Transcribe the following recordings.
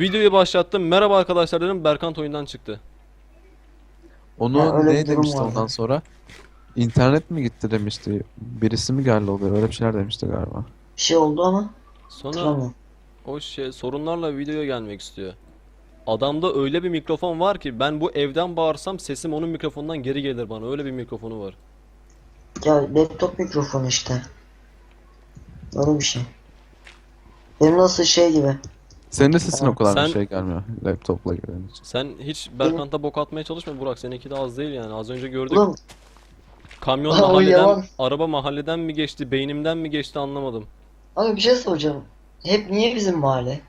Videoyu başlattım. Merhaba arkadaşlar dedim. Berkant oyundan çıktı. Onu Ya öyle bir ne durum demişti vardı. ondan sonra? İnternet mi gitti demişti. Birisi mi geldi oluyor? Öyle bir şeyler demişti galiba. Bir şey oldu ama Sonra hatırlamıyorum. o şey sorunlarla videoya gelmek istiyor. Adamda öyle bir mikrofon var ki ben bu evden bağırsam sesim onun mikrofonundan geri gelir bana. Öyle bir mikrofonu var. Ya laptop mikrofonu işte. Öyle bir şey. Benim nasıl şey gibi. Senin de sesin o kadar Sen- bir şey gelmiyor. Laptopla giren için. Sen hiç Berkant'a bok atmaya çalışma Burak. Seninki de az değil yani. Az önce gördük. Ulan Kamyon O mahalleden, yalan. araba mahalleden mi geçti, beynimden mi geçti anlamadım. abi bir şey soracağım. Hep niye bizim mahalle?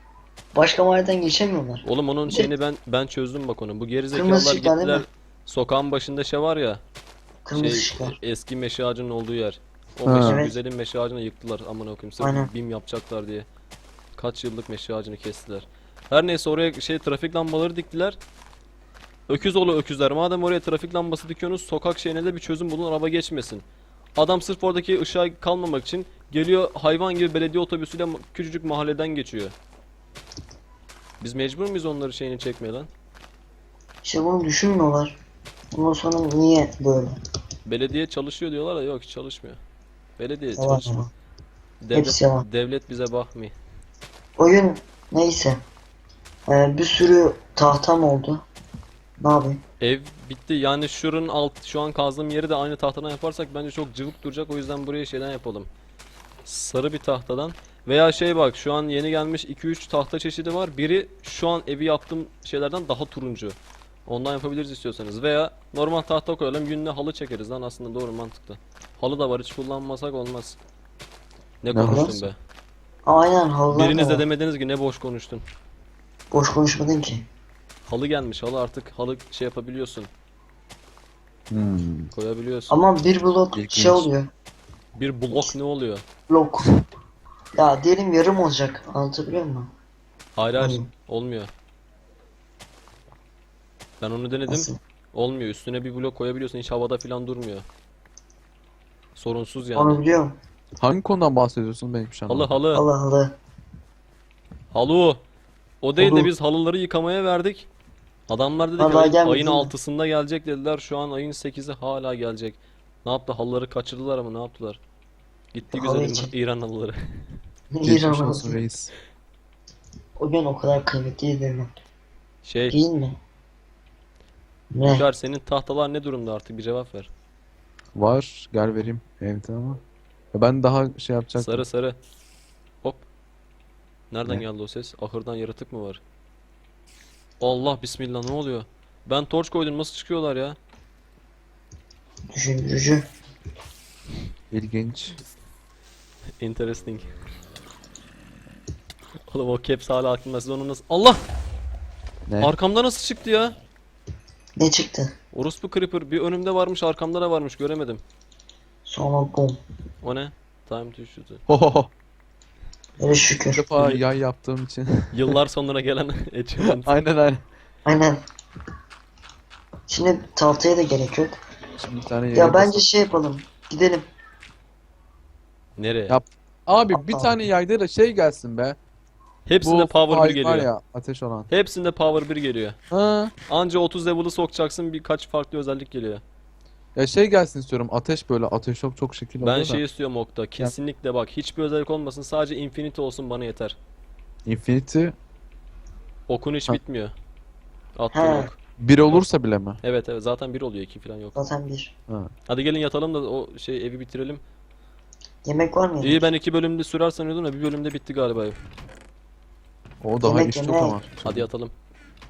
Başka mahalleden geçemiyorlar. Oğlum onun Bir de- şeyini ben ben çözdüm bak onu. Bu Kırmızı gerizekalılar ışıklar değil gittiler. mi? Sokağın başında şey var ya. Kırmızı şey, ışıklar. eski meşe ağacının olduğu yer. O Ha. meşe Evet. güzelim meşe ağacını yıktılar amına koyayım sırf Aynen. bim yapacaklar diye. Kaç yıllık meşe ağacını kestiler. Her neyse oraya şey trafik lambaları diktiler. Öküzoğlu öküzler madem oraya trafik lambası dikiyorsunuz sokak şeyine de bir çözüm bulun araba geçmesin. Adam sırf oradaki ışığa kalmamak için geliyor hayvan gibi belediye otobüsüyle küçücük mahalleden geçiyor. Biz mecbur muyuz onları şeyini çekmeye lan? İşte bunu düşünmüyorlar. Ondan sonra niye böyle? Belediye çalışıyor diyorlar da yok çalışmıyor. Belediye Yalan çalışmıyor. Devlet, Hepsi yalan. devlet bize bakmıyor. Oyun neyse. Ee, bir sürü tahtam oldu. Ne yapayım? Ev bitti. Yani şuranın alt şu an kazdığım yeri de aynı tahtadan yaparsak bence çok cıvık duracak. O yüzden buraya şeyden yapalım. Sarı bir tahtadan. Veya şey bak şu an yeni gelmiş 2-3 tahta çeşidi var. Biri şu an evi yaptığım şeylerden daha turuncu. Ondan yapabiliriz istiyorsanız. Veya normal tahta koyalım gününe halı çekeriz lan aslında doğru mantıklı. Halı da var hiç kullanmasak olmaz. Ne Ne konuştun be? Aynen halılar Biriniz de var. demediniz ki ne boş konuştun. Boş konuşmadın ki. Halı gelmiş halı artık halı şey yapabiliyorsun. Hmm. Koyabiliyorsun. Ama bir blok İlginç. şey oluyor. Bir blok ne oluyor? Blok. Ya diyelim yarım olacak. Anlatabiliyor muyum? Hayır hayır Olmuyor. olmuyor. Ben onu denedim. Nasıl? Olmuyor. Üstüne bir blok koyabiliyorsun. Hiç havada falan durmuyor. Sorunsuz yani. Onu biliyorum. Hangi konudan bahsediyorsun ben hiçbir şey Halı halı. Allah Allah. Halı. O değil de Halı. biz halıları yıkamaya verdik. Adamlar dedi ki ayın, gelmedi ayın değil mi? altısında gelecek dediler. Şu an ayın 8'i hala gelecek. Ne yaptı? Halıları kaçırdılar ama ne yaptılar? Gitti Halı güzelim için. İran halıları. Geçmiş İran olsun reis. O gün o kadar kıymetli değil mi? Şey, Değil mi? Ne? Hünkar senin tahtalar ne durumda artık bir cevap ver. Var gel vereyim evde ama. Ya ben daha şey yapacaktım. Sarı sarı. Hop. Nereden Ne? geldi o ses? Ahırdan yaratık mı var? Allah bismillah ne oluyor? Ben torç koydum nasıl çıkıyorlar ya? Düşündürücü. İlginç. Interesting. Oğlum o caps hala aklımda siz onu nasıl... Allah! Ne? Arkamda nasıl çıktı ya? Ne çıktı? Orospu Creeper bir önümde varmış arkamda da varmış göremedim. Sonra bom. O ne? Time to shoot. Hohoho. Öyle Bir şükür. defa yay yaptığım için. Yıllar sonra gelen achievement. aynen aynen. Aynen. Şimdi tahtaya da gerek yok. Şimdi bir tane Ya bence basalım. şey yapalım. Gidelim. Nereye? Yap. Abi bir tane yayda da şey gelsin be. Hepsinde Bu power 1 fire var geliyor. ya ateş olan. Hepsinde power 1 geliyor. Ha. Anca 30 level'ı sokacaksın birkaç farklı özellik geliyor. Ya şey gelsin istiyorum. Ateş böyle ateş çok çok şekil Ben oluyor da. şey istiyorum Okta. Kesinlikle bak hiçbir özellik olmasın sadece infinity olsun bana yeter. Infinity Okun hiç Ha. bitmiyor. Attığın He. ok. bir olursa bile mi? Evet evet zaten bir oluyor iki falan yok. Zaten bir. Ha. Hadi gelin yatalım da o şey evi bitirelim. Yemek var mı? İyi ben iki bölümde sürer sanıyordum da bir bölümde bitti galiba ev. O daha Yemek, iş çok yemek. ama. Hadi yatalım.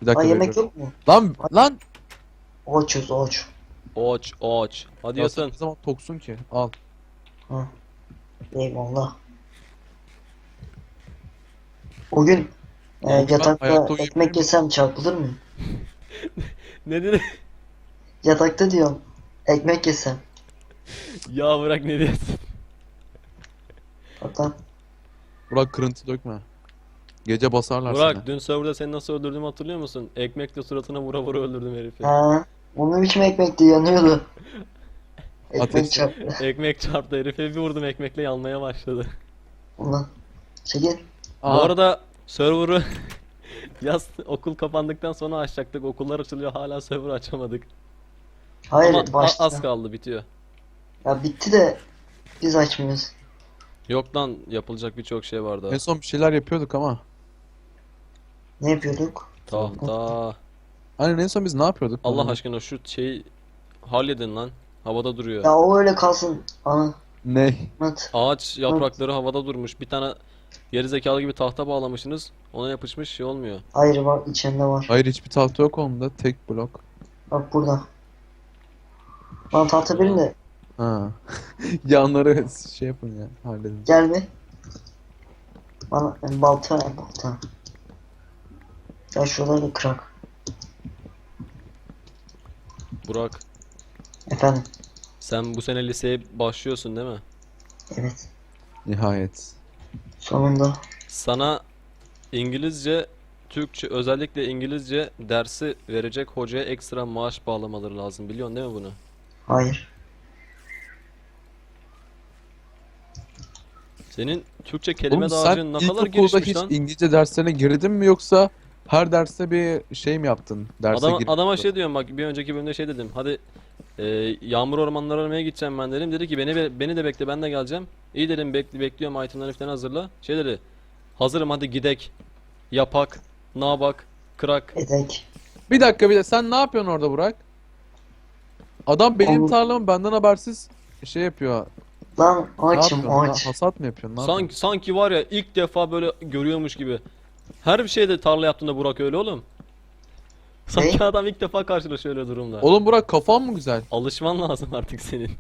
Bir dakika Aa yemek bekliyorum. yok mu? Lan lan. Oçuz oç. Oç oç. Hadi Ya sen yatın. ne zaman toksun ki? Al. Ha. Eyvallah. O gün e, ben yatakta ekmek yesem çarpılır mı? Ne dedi? Yatakta diyorum. Ekmek yesem. ya bırak ne diyorsun? Hatta Burak kırıntı dökme. Gece basarlar Burak seni. dün serverda seni nasıl öldürdüğümü hatırlıyor musun? Ekmekle suratına vura vura öldürdüm herifi. ha, onun biçim ekmekti yanıyordu. Ekmek Ateşle. çarptı. Ekmek çarptı herife bir vurdum ekmekle yanmaya başladı. Ulan. Çekil. Bu arada server'ı Yaz okul kapandıktan sonra açacaktık. Okullar açılıyor hala server açamadık. Hayır Ama başta. az kaldı bitiyor. Ya bitti de biz açmıyoruz. Yok lan yapılacak birçok şey var En daha. son bir şeyler yapıyorduk ama. Ne yapıyorduk? Tahta. Aynen en son biz ne yapıyorduk? Allah Onu- aşkına şu şeyi halledin lan. Havada duruyor. Ya o öyle kalsın. Ana. Ne? Anlat. Ağaç yaprakları havada durmuş. Bir tane geri zekalı gibi tahta bağlamışsınız. Ona yapışmış şey olmuyor. Hayır var içinde var. Hayır hiçbir tahta yok onda. Tek blok. Bak burada. Lan tahta verin de Ha. Yanları şey yapın ya. Halledin. gel bir. Bana yani balta ver balta. Ya şuraları kırak. Burak, Efendim. sen bu sene liseye başlıyorsun değil mi? Evet. Nihayet. Sonunda. Sana İngilizce, Türkçe, özellikle İngilizce dersi verecek hocaya ekstra maaş bağlamaları lazım. Biliyorsun değil mi bunu? Hayır. Senin Türkçe kelime Oğlum sen dağarcığın ne kadar ilkokulda gelişmiş hiç lan. İngilizce derslerine girdin mi yoksa her derste bir şey mi yaptın? Derse Adam, girip- adama şey diyorum bak bir önceki bölümde şey dedim. Hadi e, yağmur ormanları aramaya gideceğim ben dedim. Dedi ki beni be- beni de bekle ben de geleceğim. İyi dedim bekli bekliyorum itemleri falan hazırla. Şey dedi. Hazırım hadi gidek. Yapak. Nabak. Kırak. Edek. Bir dakika bir de sen ne yapıyorsun orada Burak? Adam benim Oğlum- tarlamı benden habersiz şey yapıyor. Lan Ne açım yapıyorsun? aç. Ha- Hasat mı yapıyorsun? Ne Sanki sanki var ya ilk defa böyle görüyormuş gibi. Her bir şeyde tarla yaptığında Burak öyle oğlum. Sanki Ne? adam ilk defa karşılaşıyor öyle durumla. Oğlum Burak kafan mı güzel? Alışman lazım artık senin.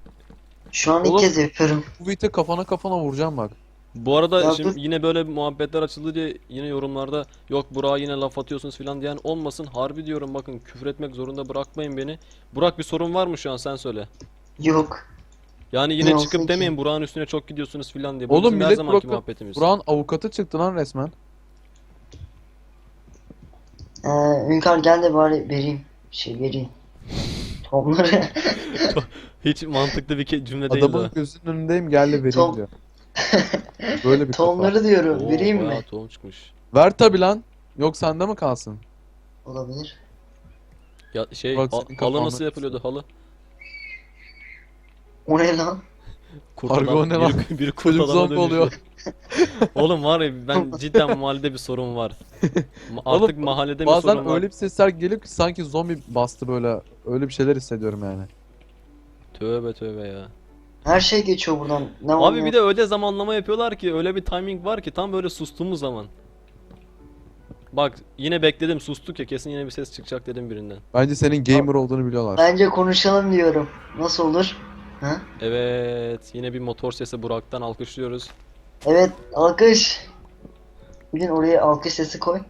Şu an ilk Oğlum- kez yapıyorum. Bu vite kafana kafana vuracağım bak. Bu arada Ya şimdi dur. yine böyle muhabbetler açıldı diye yine yorumlarda yok Burak'a yine laf atıyorsunuz filan diyen olmasın. Harbi diyorum bakın küfür etmek zorunda bırakmayın beni. Burak bir sorun var mı şu an sen söyle. Yok. Yani Ne yine olsun çıkıp ki? demeyin Burak'ın üstüne çok gidiyorsunuz filan diye. Bu Oğlum bizim her millet zamanki Burak'ın- muhabbetimiz. Burak'ın avukatı çıktı lan resmen. Ee, Hünkar gel de bari vereyim. Şey vereyim. Tohumları. Hiç mantıklı bir cümle değildi Adamın gözünün önündeyim gel de vereyim Tom- diyor. Böyle bir kafa. Tohumları diyorum. Oo, vereyim bayağı mi? tohum çıkmış. Ver tabi lan. Yok sende mi kalsın? Olabilir. Ya şey ha- halı nasıl yapılıyordu halı? O ne lan? Kurt Harbi o ne lan? Bir, bir kurt Çocuk zombi oluyor. Oğlum var ya ben cidden mahallede bir sorun var. Ma- Oğlum, Artık mahallede bir Bazen sorun var. öyle bir sesler geliyor ki sanki zombi bastı böyle. Öyle bir şeyler hissediyorum yani. Tövbe tövbe ya. Her şey geçiyor buradan. Ne Abi oluyor? bir de öyle zamanlama yapıyorlar ki öyle bir timing var ki tam böyle sustuğumuz zaman. Bak yine bekledim sustuk ya kesin yine bir ses çıkacak dedim birinden. Bence senin gamer olduğunu biliyorlar. Bence konuşalım diyorum. Nasıl olur? Ha? Evet yine bir motor sesi Burak'tan alkışlıyoruz. Evet alkış. Bugün oraya alkış sesi koy.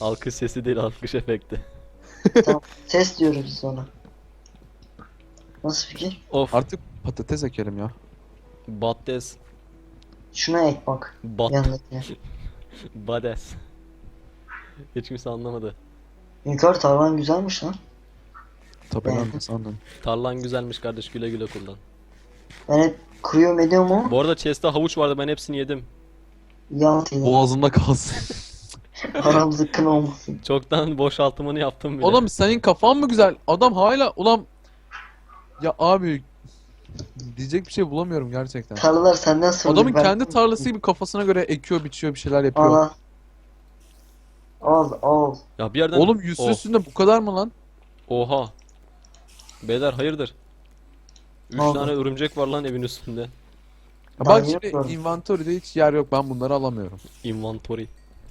Alkış sesi değil alkış efekti. Tamam. Ses diyoruz biz ona. Nasıl fikir? Of Artık patates ekelim ya. Battes. Şuna ek bak. Bat. Yanındakine. Bades. Hiç kimse anlamadı. Hünkar tarlan güzelmiş lan. Tabii lan sandım. Tarlan güzelmiş kardeş güle güle kullan. Ben hep kuruyorum ediyorum ama Bu arada chest'te havuç vardı ben hepsini yedim. yaltıydı. Boğazımda kalsın. Aramızda kın olmasın. Çoktan boşaltımını yaptım bile. Oğlum senin kafan mı güzel? Adam hala ulan ya abi diyecek bir şey bulamıyorum gerçekten. Tarlalar senden sorulur. Adamın ben- kendi tarlası gibi kafasına göre ekiyor, biçiyor, bir şeyler yapıyor. Ana. Al al. Ya bir yerden... Oğlum yüzsüz Oh, üstünde bu kadar mı lan? Oha. Beyler hayırdır? Üç oldu? tane örümcek var lan evin üstünde. Ya Ben bak şimdi yapıyorum. inventory'de hiç yer yok. Ben bunları alamıyorum. Inventory.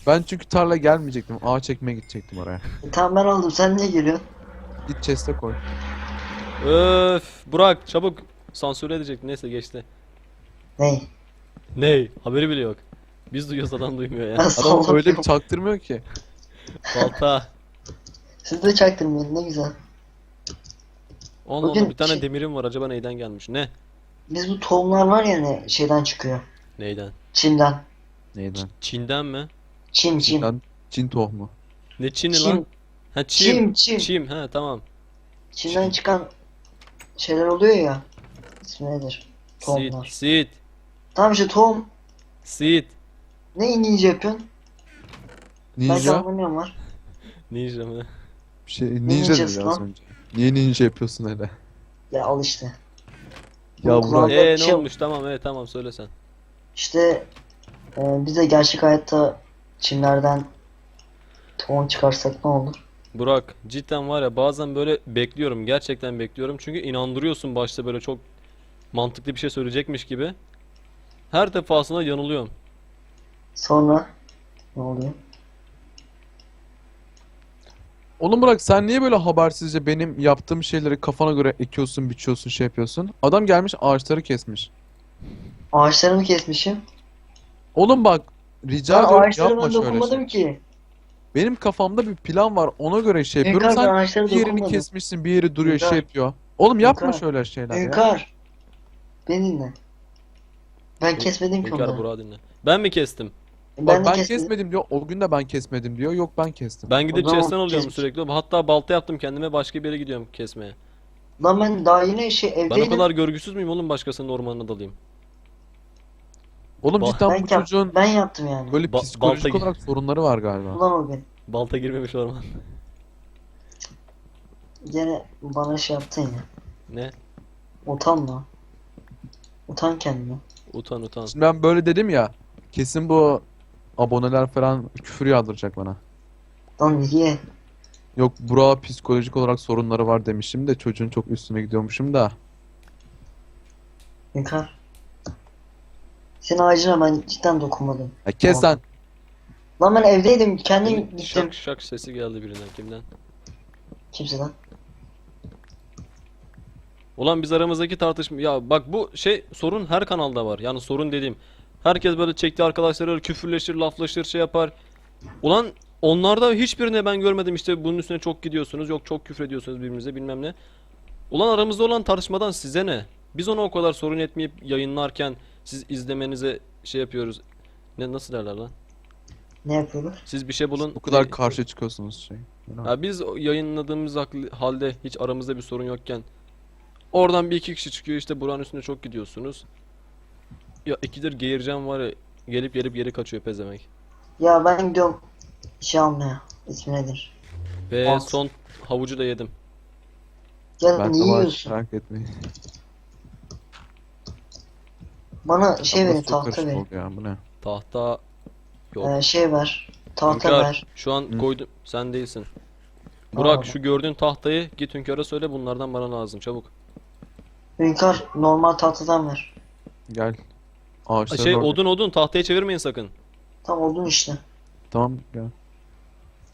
Ben çünkü tarla gelmeyecektim. Ağaç çekmeye gidecektim oraya. E, tamam ben aldım. Sen niye geliyorsun? Git chest'e koy. Öf Burak çabuk sansür edecek neyse geçti. Ney? Ney? Haberi bile yok. Biz duyuyoruz adam duymuyor ya. Ben Adam sallamıyorum. öyle bir çaktırmıyor ki. Balta. Siz de çaktırmayın ne güzel. Allah Bugün Allah bir tane şey- demirim var acaba neyden gelmiş? Ne? Biz bu tohumlar var ya hani şeyden çıkıyor. Neyden? Çin'den. Neyden? Çin'den mi? Çin Çin. Çin, Çin tohumu. Ne Çin'i Çin. lan? Ha Çin. Çin Çin. Çin. Ha tamam. Çin'den çıkan şeyler oluyor ya. İsmi nedir? Seed. Tohumlar. Seed. Tamam işte tohum. Seed. Ne İngilizce yapıyorsun? Belki Ninja. anlamıyorum var. Ninja mı? Bir şey ninja ninjası dedi az lan? önce. Niye ninja yapıyorsun öyle? Ya al işte. Ya lan. Burak. Eee şey- ne olmuş tamam evet tamam söyle sen. İşte e, bize gerçek hayatta çimlerden tohum çıkarsak ne olur? Burak cidden var ya bazen böyle bekliyorum gerçekten bekliyorum çünkü inandırıyorsun başta böyle çok mantıklı bir şey söyleyecekmiş gibi. Her defasında yanılıyorum. Sonra ne oluyor? Oğlum Burak sen niye böyle habersizce benim yaptığım şeyleri kafana göre ekiyorsun, biçiyorsun, şey yapıyorsun? Adam gelmiş ağaçları kesmiş. Ağaçlarımı kesmişim. Oğlum bak rica Ben ediyorum ağaçlara yapma ben şöyle dokunmadım şey. ki. Benim kafamda bir plan var ona göre şey yapıyorum. Hünkar ben Sen ağaçlara bir yerini dokunmadım. kesmişsin bir yeri duruyor şey yapıyor. Oğlum yapma Hünkar. şöyle şeyler ya. Hünkar. Beni dinle. Ben kesmedim ki Hünkar onları. Burak'ı dinle. Ben mi kestim? Ben Bak ben kesmedim. kesmedim diyor. O gün de ben kesmedim diyor. Yok ben kestim. Ben gidip O zaman chest'ten alıyorum kesmiş. sürekli. Hatta balta yaptım kendime başka bir yere gidiyorum kesmeye. Lan ben daha yine şey Ben o evdeydim. kadar görgüsüz müyüm oğlum başkasının ormanına dalayım? Oğlum Ba- cidden Ben, bu yap- çocuğun ben yaptım yani. böyle Ba- psikolojik balta olarak sorunları var galiba. Ulan o gün. Balta girmemiş orman. Gene bana şey yaptın ya. Ne? Utanma. Utan kendine. Utan utan. Şimdi ben böyle dedim ya. Kesin bu aboneler falan küfür yağdıracak bana. Lan niye? Yok Burak'a psikolojik olarak sorunları var demişim de çocuğun çok üstüne gidiyormuşum da. Hünkar. Senin ağacına ben cidden dokunmadım. Ya kes Tamam. lan. Lan ben evdeydim. Kendim gittim. Şak şak sesi geldi birinden kimden? Kimseden. Ulan biz aramızdaki tartışma ya bak bu şey sorun her kanalda var. Yani sorun dediğim herkes böyle çektiği arkadaşları küfürleşir, laflaşır, şey yapar. Ulan onlarda hiçbirine ben görmedim işte bunun üstüne çok gidiyorsunuz. Yok çok küfür ediyorsunuz birbirinize bilmem ne. Ulan aramızda olan tartışmadan size ne? Biz ona o kadar sorun etmeyip yayınlarken siz izlemenize şey yapıyoruz. Ne nasıl derler lan? Ne yapıyorlar? Siz bir şey bulun. Bu kadar ne- karşı çıkıyorsunuz şey. Ya biz yayınladığımız halde hiç aramızda bir sorun yokken oradan bir iki kişi çıkıyor işte buranın üstüne çok gidiyorsunuz. Ya ikidir geğireceğim var ya gelip gelip geri kaçıyor pezemek. Ya ben gidiyorum şey almaya. İsmi nedir? Ve Alt. son havucu da yedim. Gel Ben ne de var yiyorsun? merak etmeyin. Bana şey verin tahta karışık verin. oldu ya bu ne? Tahta yok. Ee, şey ver. Tahta Hünkar, ver. şu an Hı. koydum sen değilsin. Burak Aa. şu gördüğün tahtayı git Hünkar'a söyle bunlardan bana lazım çabuk. Hünkar normal tahtadan ver. Gel. Ağaçların Şey orada. odun odun tahtaya çevirmeyin sakın. Tam oldun işte. Tamam gel.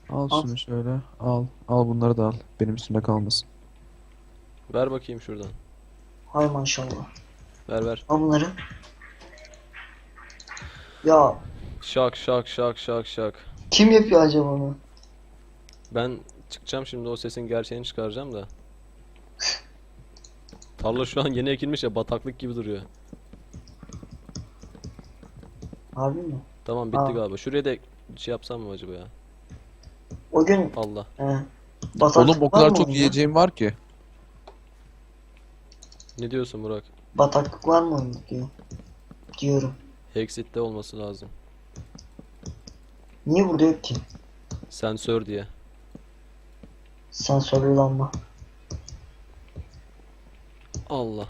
Al Al. şunu şöyle. Al. Al bunları da al. Benim üstümde kalmasın. Ver bakayım şuradan. Hay maşallah. Ver ver. Al bunları. Ya Şak şak şak şak şak. kim yapıyor acaba onu? Ben çıkacağım şimdi o sesin gerçeğini çıkaracağım da. Tarla şu an yeni ekilmiş ya bataklık gibi duruyor. Harbi mi? Tamam bitti Aa. galiba. Şuraya da şey yapsam mı acaba ya? O gün Allah. e, bataklık Oğlum o var kadar mı çok oyunda? yiyeceğim var ki. Ne diyorsun Burak? Bataklık var mı oyunda diyor. Diyorum. Hexit'te olması lazım. Niye burada yok ki? Sensör diye. Sensörlü lamba. Allah.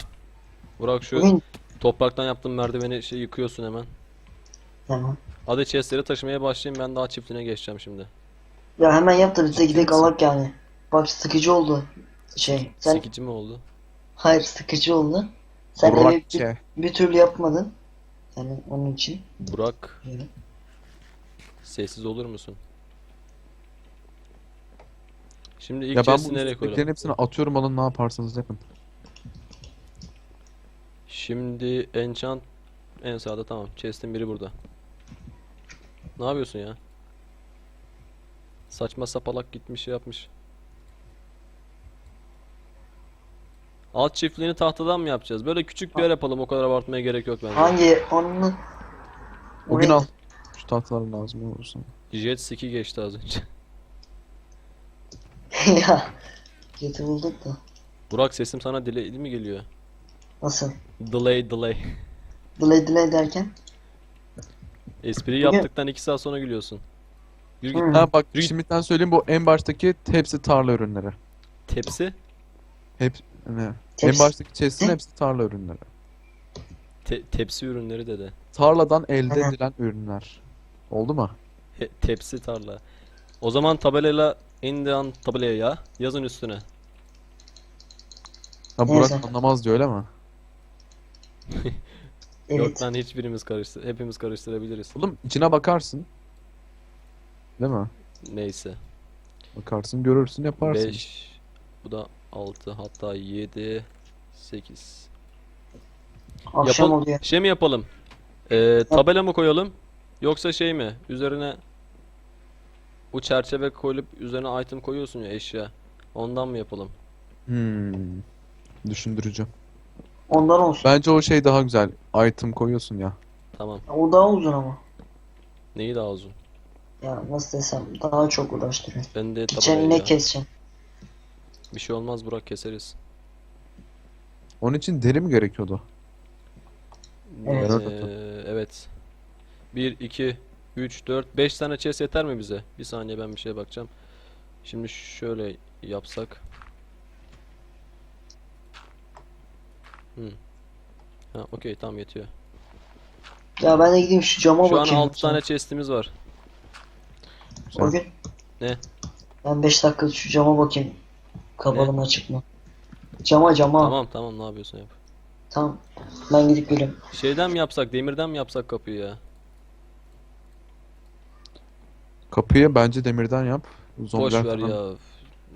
Burak şu Bugün topraktan yaptığım merdiveni şey yıkıyorsun hemen. Tamam. Hadi chestleri taşımaya başlayayım ben daha çiftliğine geçeceğim şimdi. Ya hemen yap da biz de gidelim alak yani. Bak sıkıcı oldu. Şey sen Sikici mi oldu? hayır sıkıcı oldu. Sen evi bir, Burakçe. bir türlü yapmadın. Yani onun için. Burak Evet. sessiz olur musun? Şimdi ilk Ya ben bu nereye üsttekilerin koyalım? hepsini atıyorum alın ne yaparsanız yapın. Şimdi enchant en sağda tamam. Chest'in biri burada. Ne yapıyorsun ya? Saçma sapalak gitmiş şey yapmış. Alt çiftliğini tahtadan mı yapacağız? Böyle küçük bir yer yapalım. O kadar abartmaya gerek yok bence. Hangi onun Bugün al. Şu tahtalar lazım olursa. Jet ski geçti az önce. ya Jeti bulduk da. Burak sesim sana delay'li mi geliyor? Nasıl? Delay delay. Delay delay derken? Bugün- yaptıktan 2 saat sonra gülüyorsun. Yürü git. Ha bak Yürü. şimdiden söyleyeyim bu en baştaki hepsi tarla ürünleri. Tepsi. Hep ne? En Tepsi- baştaki chest'in hepsi tarla ürünleri. Te- tepsi ürünleri dedi. Tarladan elde hı. edilen ürünler. Oldu mu? He- tepsi tarla. O zaman tabelayla indian tabelaya yazın üstüne. Ha Burak Neyse. anlamaz diyor öyle mi? Yok Evet. lan hiçbirimiz karıştır. Hepimiz karıştırabiliriz. Oğlum içine bakarsın. Değil mi? Neyse. Bakarsın görürsün yaparsın. 5 bu da 6 hatta 7 8 Akşam Yapal- oluyor. Şey mi yapalım? Ee, tabela mı koyalım? Yoksa şey mi? Üzerine bu çerçeve koyup üzerine item koyuyorsun ya eşya. Ondan mı yapalım? Hmm. Düşündürücü. Ondan olsun. Bence o şey daha güzel. Item koyuyorsun ya. Tamam. O daha uzun ama. Neyi daha uzun? Ya nasıl desem daha çok uğraştırıyor. Ben de tabelayı ne ya. keseceksin? Bir şey olmaz Burak keseriz. Onun için deri mi gerekiyordu? Evet. Ee, evet. 1 2 3 4 5 tane chest yeter mi bize? Bir saniye ben bir şeye bakacağım. Şimdi şöyle yapsak. Hmm. Ha, okey tamam yetiyor. Ya ben de gideyim şu cama Şu an bakayım. 6 tane chest'imiz var. O gün. Ne? Ben 5 dakika şu cama bakayım. Kapalı mı açık mı? Cama cama. Tamam tamam ne yapıyorsun yap. Tamam. Ben gidip geleyim. Şeyden mi yapsak, demirden mi yapsak kapıyı ya? Kapıyı bence demirden yap. Boş Zombiler ver falan. ya.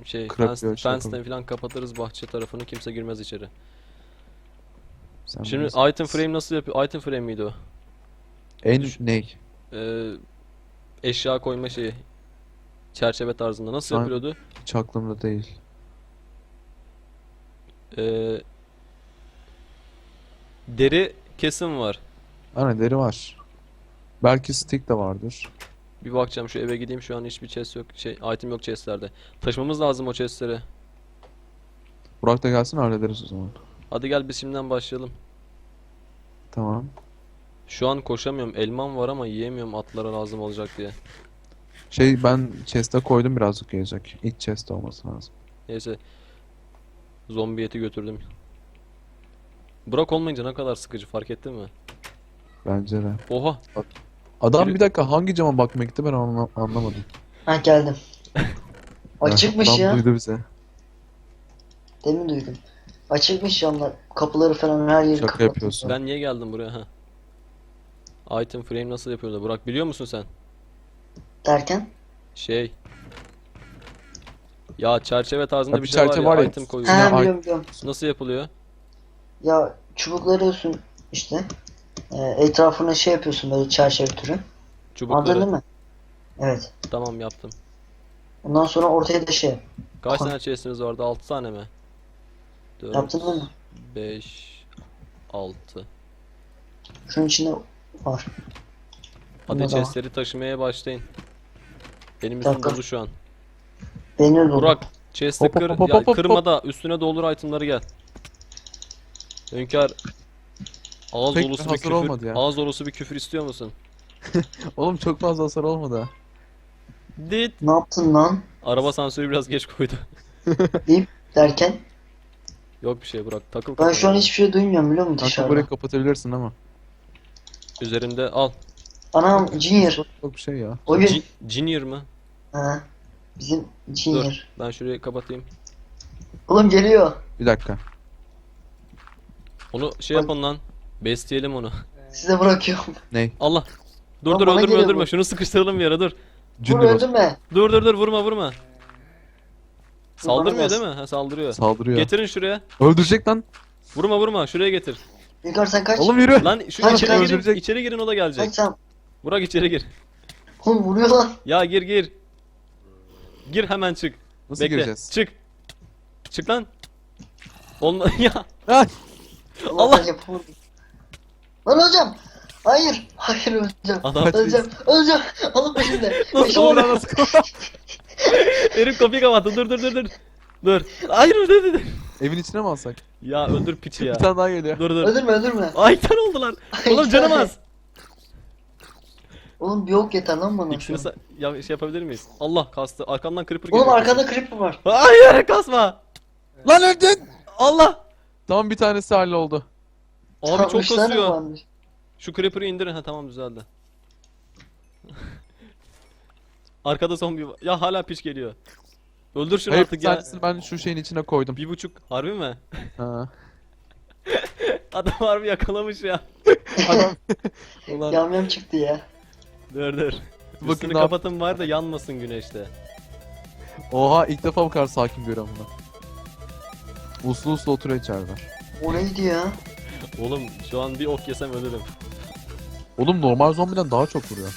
Şey, Kırıp fence, bir şey fence'den yapalım. falan kapatırız bahçe tarafını kimse girmez içeri. Sen Şimdi item frame nasıl yapıyor? Item frame miydi o? En Düş- ney? Ee, eşya koyma şeyi. Çerçeve tarzında nasıl Ay- yapılıyordu? Hiç aklımda değil. Ee, deri kesim var. Ana deri var. Belki stick de vardır. Bir bakacağım şu eve gideyim şu an hiçbir chest yok. Şey, item yok chestlerde. Taşımamız lazım o chestleri. Burak da gelsin hallederiz o zaman. Hadi gel biz şimdiden başlayalım. Tamam. Şu an koşamıyorum. Elmam var ama yiyemiyorum atlara lazım olacak diye. Şey ben chest'e koydum birazcık gelecek. İlk chest olması lazım. Neyse. Zombi eti götürdüm. Burak olmayınca ne kadar sıkıcı fark ettin mi? Bence de. Oha. Adam Biri- bir dakika hangi cama bakmaya gitti ben anla- anlamadım. Ha geldim. Açıkmış Adam ya. duydu bize. Demin duydum. Açıkmış camlar. Kapıları falan her yeri Şaka kapatmış. yapıyorsun. Ben niye geldim buraya ha? Item frame nasıl yapıyordu? Burak biliyor musun sen? Derken? Şey. Ya çerçeve tarzında Ya bir bir şey var çerçeve ya, var ya. item koyuyorsun. Ya, He ay- biliyorum biliyorum. Nasıl yapılıyor? Ya çubukları alıyorsun işte. Ee, etrafına şey yapıyorsun böyle çerçeve türü. Anladın Çubukları. değil mi? Evet. Tamam yaptım. Ondan sonra ortaya da şey. Kaç Koy. tane chest'imiz vardı? 6 tane mi? 4, Yaptın mi? 5, 6. Şunun içinde var. Hadi da var. chest'leri taşımaya başlayın. Benim üstüm dakika. dolu şu an. Benim de Burak chest'i Hop, hop, kır, hop, hop, ya hop, hop. kırma da üstüne doldur itemları gel. Hünkar ağız Pek dolusu bir hazır küfür, olmadı ya. ağız dolusu bir küfür istiyor musun? Oğlum çok fazla hasar olmadı. Dit. Ne yaptın lan? Araba sansürü biraz geç koydu. Derken? Yok bir şey Burak takıl Ben şu an hiçbir şey duymuyorum biliyor musun Kanka dışarıda? burayı kapatabilirsin ama. Üzerimde al. Anam Junior. Çok bir şey ya. Oyun. Jin- Junior mı? Ha. Bizim Junior. Ben şurayı kapatayım. Oğlum geliyor. Bir dakika. Onu şey Bak- yapın lan. Besleyelim onu. Size bırakıyorum. Ney? Allah. Dur Lan dur bana öldürme geliyor öldürme. bu. Şunu sıkıştıralım bir yere dur. Vur Junior olsun. öldürme. Dur dur dur vurma vurma. Saldırmıyor değil mi? Ha saldırıyor. Saldırıyor. Getirin şuraya. Öldürecek lan. Vurma vurma şuraya getir. Yukarı sen kaç. Oğlum yürü. Lan şu Kaç, içeri girin. Öldürecek. içeri girin o da gelecek. Kaç sen. Burak içeri gir. Oğlum vuruyor lan. Ya gir gir. Gir hemen çık. Nasıl Bekle. gireceğiz? Çık. Çık lan. Olma ya. Ah! Allah! ben yapamadım. Lan hocam. Hayır. Hayır öleceğim. Adam Öleceğim. Öleceğim. Alın peşimde. Nasıl Peşimde. nasıl Herif kapıyı kapattı. Dur dur dur dur. Dur. Hayır dur dur dur. Evin içine mi alsak? Ya öldür piçi ya. Bir tane daha geliyor. Dur dur. Öldürme öldürme. Ay tane oldular. Oğlum canım az. Oğlum bir ok yeter lan bana İkisini sa- ya şey yapabilir miyiz? Allah kastı. Arkamdan creeper Oğlum geliyor. arkada creeper var. Hayır kasma. Lan öldün! Allah. Tamam bir tanesi halloldu. Abi çok tane kasıyor. varmış. Şu creeper'ı indirin. Ha tamam düzeldi. Arkada son bir Ya hala piç geliyor. Öldür şunu Hayır artık ya. tanesini ben şu şeyin içine koydum. Bir buçuk. Harbi mi? Ha. Adam harbi yakalamış ya. Adam... Ulan Yam yam çıktı ya. Dur dur. Bakın Üstünü ne yap- kapatın var da yanmasın güneşte. oha ilk defa bu kadar sakin görüyorum bunu. Uslu uslu oturuyor içeride. O neydi ya? Oğlum şu an bir ok yesem ölürüm. Oğlum normal zombiden daha çok vuruyor.